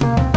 Bye.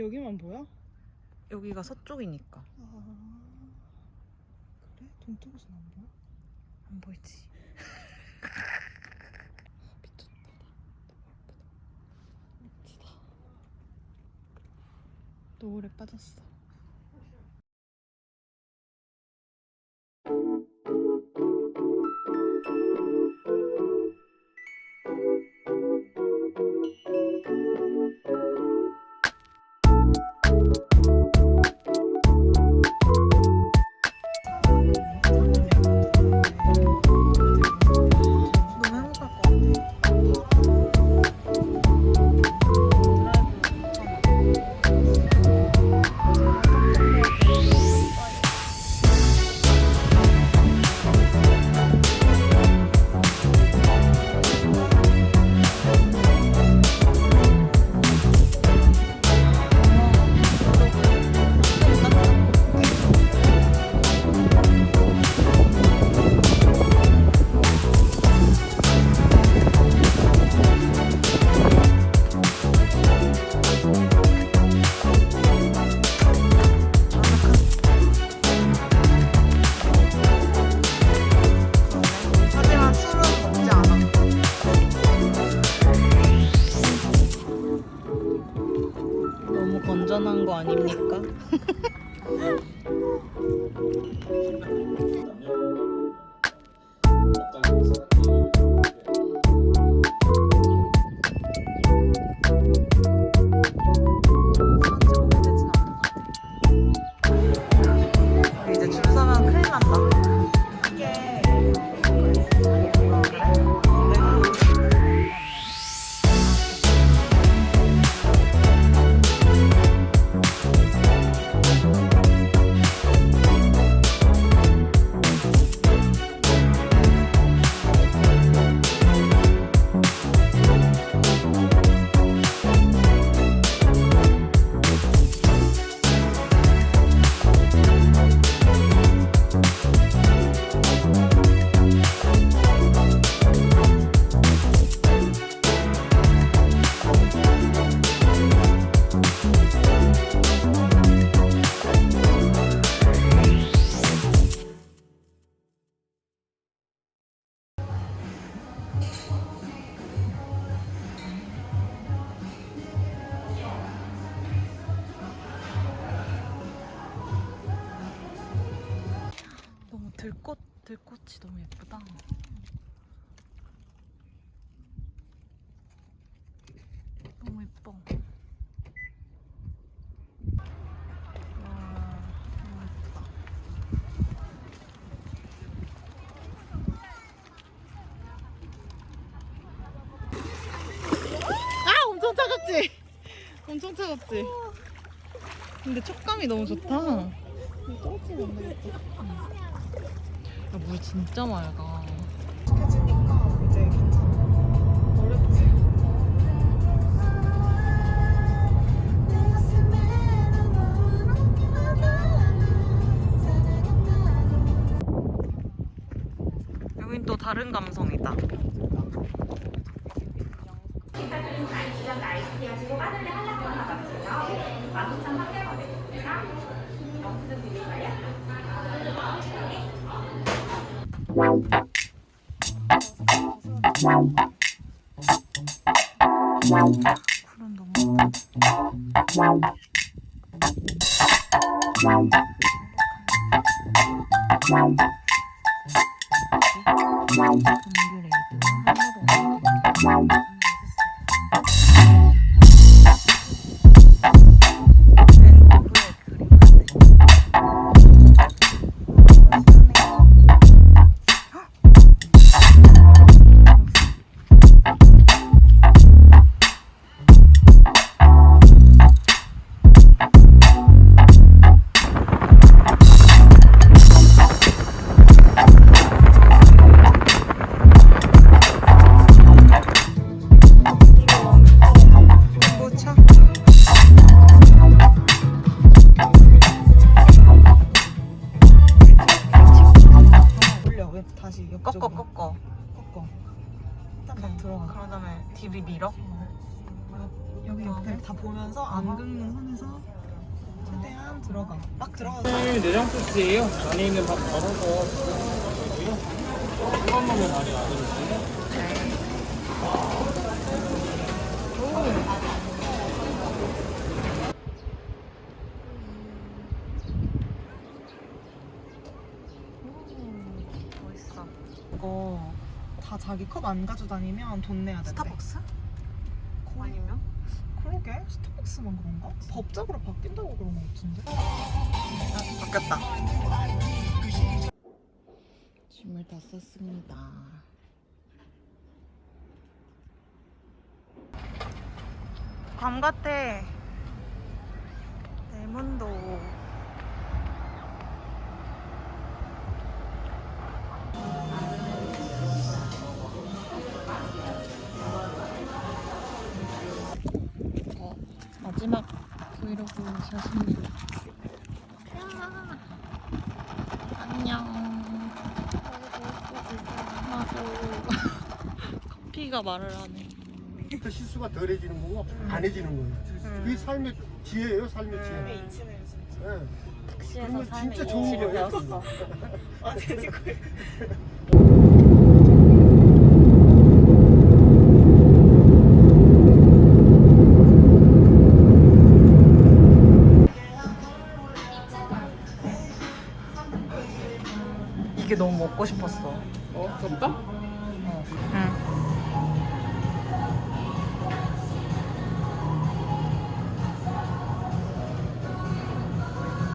여기만 보여? 여기가 서쪽이니까 아 그래? 동쪽에서는 안 보여? 안 보이지. 미쳤다 멋지다 노을에 빠졌어 너무 건전한 거 아닙니까? 들꽃 들꽃이 너무 예쁘다. 너무 예뻐. 아, 엄청 차갑지? 엄청 차갑지? 근데 촉감이 너무 좋다. 음, 떨어지면 안 되겠다. 야, 물 진짜 맑아. 익숙해지니까 이제 괜찮아. 어렵지? 여긴 또 다른 감성이다. 쿨은 너무 동그레이드 하나도 다시 꺾어 옆쪽으로. 꺾어. 꺾어. 일단 막 들어가. 그런 다음에 뒤를 밀어? 여기 옆에 다 보면서 안 긁는 선에서 최대한 들어가. 막 들어가 사장님이 내장 소스예요. 안에 있는 밥 덜어서. 드시고요. 뜨거운 면 많이 안 드시고요. 멋있어 이거 다 자기 컵 안 가져다니면 돈 내야 된대. 스타벅스? 거의- 아니면? 그러게. 스타벅스만 그런가? 법적으로 바뀐다고 그런 거 같은데? 바뀌었다. 짐을 다 썼습니다. 괌 같아. 대문도 마지막 브이로그 샷입니다 야, 안녕 나도 커피가 말을 하네 더 실수가 덜해지는 거고 안 해지는 거예요. 그게 삶의 지혜예요, 삶의 지혜. 이치는 진짜 예. 택시에서 그러면 삶의 진짜 좋은 이치를 거예요. 배웠어 아 돼지고 이게 너무 먹고 싶었어 어, 덥다?